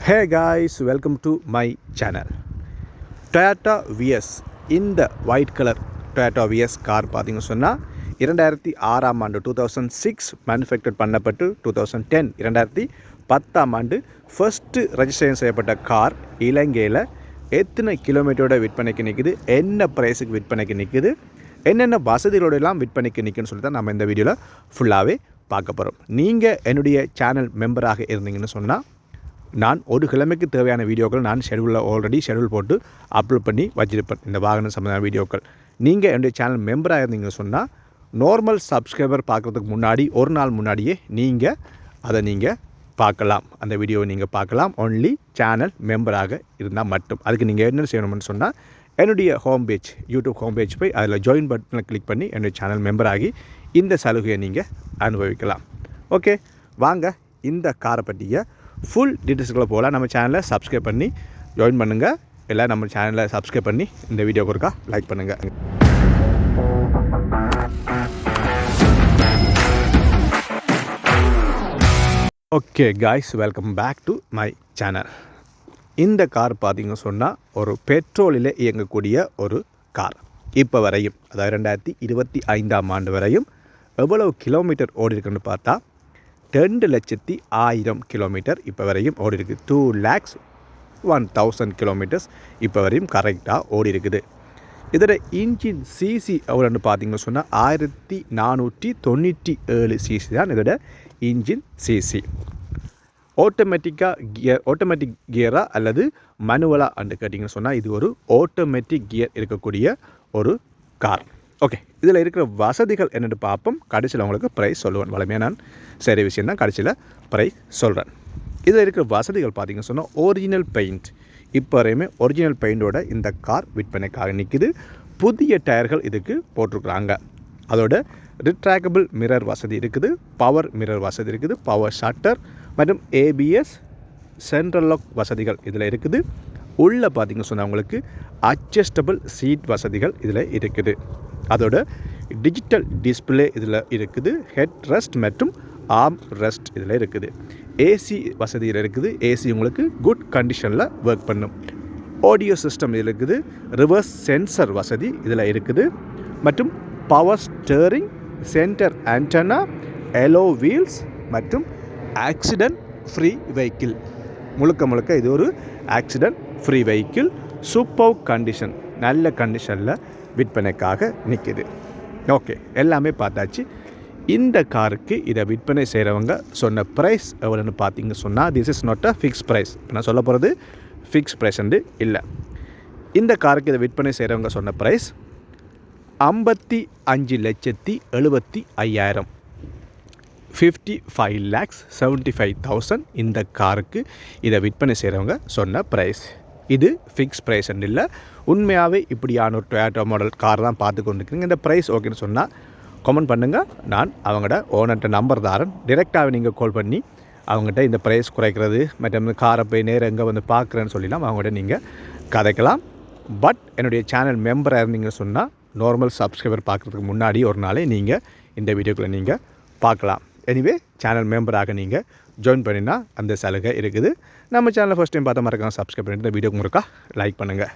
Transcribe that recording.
Hey guys welcome to my channel Toyota VS இந்த white colour Toyota VS car பார்த்தீங்க சொன்னால் இரண்டாயிரத்தி ஆறாம் ஆண்டு டூ தௌசண்ட் சிக்ஸ் மேனுஃபேக்சர் பண்ணப்பட்டு டூ தௌசண்ட் டென் இரண்டாயிரத்தி பத்தாம் ஆண்டு ஃபஸ்ட்டு ரெஜிஸ்ட்ரேஷன் செய்யப்பட்ட கார் இலங்கையில் எத்தனை கிலோமீட்டரோட விற்பனைக்கு நிற்குது என்ன ப்ரைஸுக்கு விற்பனைக்கு நிற்குது என்னென்ன வசதிகளோடலாம் விற்பனைக்கு நிற்குன்னு சொல்லி தான் நம்ம இந்த வீடியோவில் ஃபுல்லாகவே பார்க்க போகிறோம் நீங்கள் என்னுடைய சேனல் மெம்பராக இருந்தீங்கன்னு சொன்னால் நான் ஒரு கிழமைக்கு தேவையான வீடியோக்கள் நான் ஷெடியூலில் ஆல்ரெடி ஷெடியூல் போட்டு அப்லோட் பண்ணி வச்சிருப்பேன். இந்த வாகனம் சம்மந்தமான வீடியோக்கள். நீங்கள் என்னுடைய சேனல் மெம்பராக இருந்தீங்கன்னு சொன்னால் நார்மல் சப்ஸ்கிரைபர் பார்க்குறதுக்கு முன்னாடி ஒரு நாள் முன்னாடியே நீங்கள் அதை நீங்கள் பார்க்கலாம். அந்த வீடியோவை நீங்கள் பார்க்கலாம். ஒன்லி சேனல் மெம்பராக இருந்தால் மட்டும். அதுக்கு நீங்கள் என்ன செய்யணும்னு சொன்னால் என்னுடைய home page YouTube home page போய் அதில் ஜாயின் பட்டனை கிளிக் பண்ணி என்னுடைய சேனல் மெம்பராகி இந்த சலுகையை நீங்கள் அனுபவிக்கலாம். ஓகே வாங்க இந்த காரை பற்றிய ஃபுல் டீட்டெயில்ஸ்களை போகலாம். நம்ம சேனலை சப்ஸ்கிரைப் பண்ணி ஜாயின் பண்ணுங்கள் எல்லாம் நம்ம சேனலை சப்ஸ்கிரைப் பண்ணி இந்த வீடியோக்கு ஒருக்கா லைக் பண்ணுங்கள் okay guys welcome back to my channel இந்த கார் பார்த்தீங்க சொன்னால் ஒரு பெட்ரோலில் இயங்கக்கூடிய ஒரு கார் இப்போ வரையும் அதாவது ரெண்டாயிரத்தி இருபத்தி ஐந்தாம் ஆண்டு வரையும் எவ்வளவு கிலோமீட்டர் ஓடி இருக்குன்னு பார்த்தா ரெண்டு லட்சத்தி ஆயிரம் கிலோமீட்டர் இப்போ வரையும் ஓடி இருக்குது two lakhs one thousand kilometres இப்போ வரையும் கரெக்டாக ஓடி இருக்குது. இதோட இன்ஜின் சிசி எவ்வளோன்னு பார்த்தீங்கன்னு சொன்னால் ஆயிரத்தி நானூற்றி தொண்ணூற்றி ஏழு சிசி தான் இதோட இன்ஜின் சிசி ஆட்டோமேட்டிக்காக கியர் ஆட்டோமேட்டிக் கியராக அல்லது மனுவலாக அண்டு கேட்டிங்கன்னு சொன்னால் இது ஒரு ஆட்டோமேட்டிக் கியர் இருக்கக்கூடிய ஒரு கார் ஓகே இதில் இருக்கிற வசதிகள் என்னென்னு பார்ப்போம். கடைசியில் உங்களுக்கு ப்ரைஸ் சொல்லுவேன். வளமையாக நான் சரி விஷயம் தான் கடைசியில் ப்ரைஸ் சொல்கிறேன் இதில் இருக்கிற வசதிகள் பார்த்தீங்கன்னு சொன்னால் ஒரிஜினல் பெயிண்ட் இப்போ வரையுமே ஒரிஜினல் பெயிண்டோட இந்த கார் விற்பனைக்காக நிற்கிது புதிய டயர்கள் இதுக்கு போட்டிருக்குறாங்க. அதோட ரிட்ராகபிள் மிரர் வசதி இருக்குது. பவர் மிரர் வசதி இருக்குது. பவர் ஷட்டர் மற்றும் ஏபிஎஸ் சென்ட்ரல் லாக் வசதிகள் இதில் இருக்குது. உள்ளே பார்த்திங்க சொன்னால் உங்களுக்கு அட்ஜஸ்டபிள் சீட் வசதிகள் இதில் இருக்குது. அதோட டிஜிட்டல் டிஸ்பிளே இதில் இருக்குது ஹெட் ரெஸ்ட் மற்றும் ஆர்ம் ரெஸ்ட் இதில் இருக்குது. ஏசி வசதியில் இருக்குது. ஏசி உங்களுக்கு குட் கண்டிஷனில் ஒர்க் பண்ணும். ஆடியோ சிஸ்டம் இதில் இருக்குது. ரிவர்ஸ் சென்சர் வசதி இதில் இருக்குது. மற்றும் power steering centre antenna alloy wheels மற்றும் ஆக்சிடென்ட் ஃப்ரீ வெஹிக்கிள் முழுக்க முழுக்க இது ஒரு accident free vehicle super condition நல்ல கண்டிஷனில் விற்பனைக்காக நிற்கிது ஓகே எல்லாமே பார்த்தாச்சு. இந்த காருக்கு இதை விற்பனை செய்கிறவங்க சொன்ன ப்ரைஸ் எவ்வளோன்னு பார்த்தீங்க சொன்னால் this is not a fix price நான் சொல்ல போகிறது ஃபிக்ஸ் ப்ரைஸ் வந்து இல்லை. இந்த காருக்கு இதை விற்பனை செய்கிறவங்க சொன்ன ப்ரைஸ் ஐம்பத்தி அஞ்சு லட்சத்தி எழுபத்தி ஐயாயிரம். Fifty five lakhs seventy five thousand இந்த காருக்கு இதை விற்பனை செய்கிறவங்க சொன்ன ப்ரைஸ் இது ஃபிக்ஸ் ப்ரைஸ் இல்லை. உண்மையாகவே இப்படியான ஒரு டொயாட்டோ மாடல் கார் தான் பார்த்து கொண்டு இந்த ப்ரைஸ் ஓகேன்னு சொன்னால் கமெண்ட் பண்ணுங்கள் நான் அவங்களோட ஓனர்கிட்ட நம்பர் தாரன். டிரெக்டாகவே நீங்கள் கால் பண்ணி அவங்ககிட்ட இந்த ப்ரைஸ் குறைக்கிறது மற்றும் காரை போய் நேரம் எங்கே வந்து பார்க்குறேன்னு சொல்லிலாம் அவங்கள்ட்ட நீங்கள் கதைக்கலாம். பட் என்னுடைய சேனல் மெம்பராக இருந்தீங்கன்னு சொன்னால் நார்மல் சப்ஸ்கிரைபர் பார்க்குறதுக்கு முன்னாடி ஒரு நாளே நீங்கள் இந்த வீடியோக்குள்ளே நீங்கள் பார்க்கலாம். எனிவே சேனல் மெம்பராக நீங்கள் ஜாயின் பண்ணினா அந்த சலுகை இருக்குது. நம்ம சேனலை ஃபஸ்ட் டைம் பார்த்த மறக்காம சப்ஸ்கிரைப் பண்ணிட்டு இந்த வீடியோக்கு முறுக்கா லைக் பண்ணுங்கள்